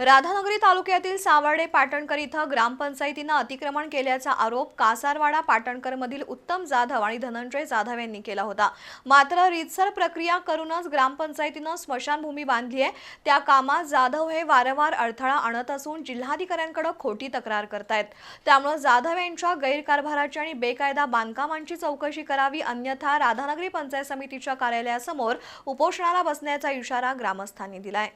राधानगरी तालुक्यातील सावर्डे पाटणकर इथं ग्रामपंचायतीनं अतिक्रमण केल्याचा आरोप कासारवाडा पाटणकरमधील उत्तम जाधव आणि धनंजय जाधव यांनी केला होता. मात्र रितसर प्रक्रिया करूनच ग्रामपंचायतीनं स्मशानभूमी बांधली आहे. त्या कामात जाधव हे वारंवार अडथळा आणत असून जिल्हाधिकाऱ्यांकडे खोटी तक्रार करतायत. त्यामुळे जाधव यांच्या गैरकारभाराची आणि बेकायदा बांधकामांची चौकशी करावी अन्यथा राधानगरी पंचायत समितीच्या कार्यालयासमोर उपोषणाला बसण्याचा इशारा ग्रामस्थांनी दिलाय.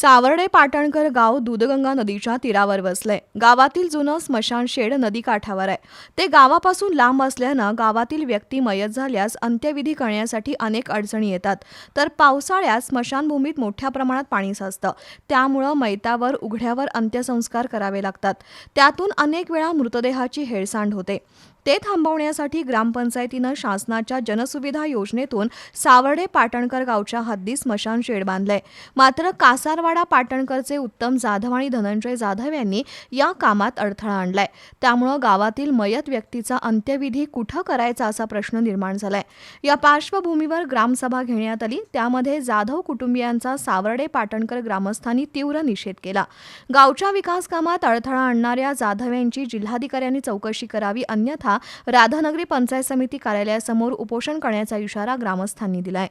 सावर्डे पाटणकर गाव दूधगंगा नदीच्या तीरावर वसले. गावातील जुनं स्मशान शेड नदीकाठावर आहे. ते गावापासून लांब असल्यानं गावातील व्यक्ती मयत झाल्यास अंत्यविधी करण्यासाठी अनेक अडचणी येतात. तर पावसाळ्यात स्मशानभूमीत मोठ्या प्रमाणात पाणी साचतं. त्यामुळं मैतावर उघड्यावर अंत्यसंस्कार करावे लागतात. त्यातून अनेक वेळा मृतदेहाची हेळसांड होते. ते थांबवण्यासाठी ग्रामपंचायतीनं शासनाच्या जनसुविधा योजनेतून सावर्डे पाटणकर गावच्या हद्दी स्मशान शेड बांधलंय. मात्र कासारवाडा पाटणकरचे उत्तम जाधव आणि धनंजय जाधव यांनी या कामात अडथळा आणलाय. त्यामुळं गावातील मयत व्यक्तीचा अंत्यविधी कुठं करायचा असा प्रश्न निर्माण झालाय. या पार्श्वभूमीवर ग्रामसभा घेण्यात आली. त्यामध्ये जाधव कुटुंबियांचा सावर्डे पाटणकर ग्रामस्थांनी तीव्र निषेध केला. गावच्या विकास कामात अडथळा आणणाऱ्या जाधव यांची जिल्हाधिकाऱ्यांनी चौकशी करावी अन्यथा राधानगरी पंचायत समिती कार्यालयासमोर उपोषण करण्याचा इशारा ग्रामस्थांनी दिलाय.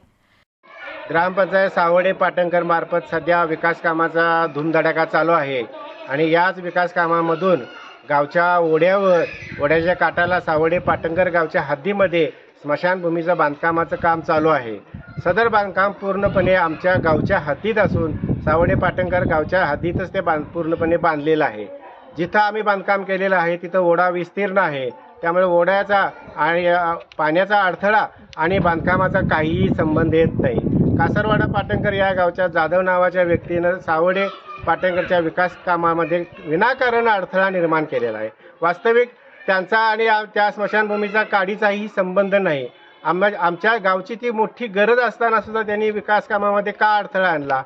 ग्रामपंचायत सावडे पाटणकर मार्फत सध्या विकास कामाचा धूमधडाका चालू आहे आणि याच विकास कामामधून गावच्या ओढ्यावर ओढ्याच्या काठाला सावडे पाटणकर गावच्या हद्दीमध्ये स्मशानभूमीचं बांधकामाचं काम चालू आहे. सदर बांधकाम पूर्णपणे आमच्या गावच्या हद्दीत असून सावडे पाटणकर गावच्या हद्दीतच ते बांध पूर्णपणे बांधलेलं आहे. जिथं आम्ही बांधकाम केलेलं आहे तिथं ओढा विस्तीर्ण आहे. त्यामुळे ओढ्याचा आणि पाण्याचा अडथळा आणि बांधकामाचा काहीही संबंध येत नाही. कासरवाडा पाटणकर या गावच्या जाधव नावाच्या व्यक्तीनं सावडे पाटणकरच्या विकास कामामध्ये विनाकारण अडथळा निर्माण केलेला आहे. वास्तविक त्यांचा आणि त्या स्मशानभूमीचा काडीचाही संबंध नाही. आम आमच्या गावची ती मोठी गरज असताना सुद्धा त्यांनी विकास कामामध्ये का अडथळा आणला?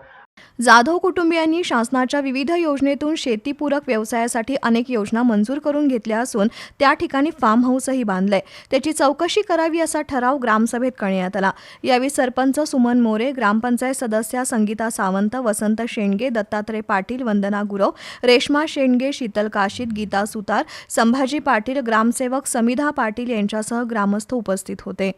जाधव कुटुंबियांनी शासनाच्या विविध योजनेतून शेतीपूरक व्यवसायासाठी अनेक योजना मंजूर करून घेतल्या असून त्या ठिकाणी फार्म हाऊसही बांधलंय. त्याची चौकशी करावी असा ठराव ग्रामसभेत करण्यात आला. यावेळी सरपंच सुमन मोरे ग्रामपंचायत सदस्या संगीता सावंत वसंत शेंडगे दत्तात्रय पाटील वंदना गुरव रेश्मा शेंडगे शीतल काशीत गीता सुतार संभाजी पाटील ग्रामसेवक समिधा पाटील यांच्यासह ग्रामस्थ उपस्थित होते.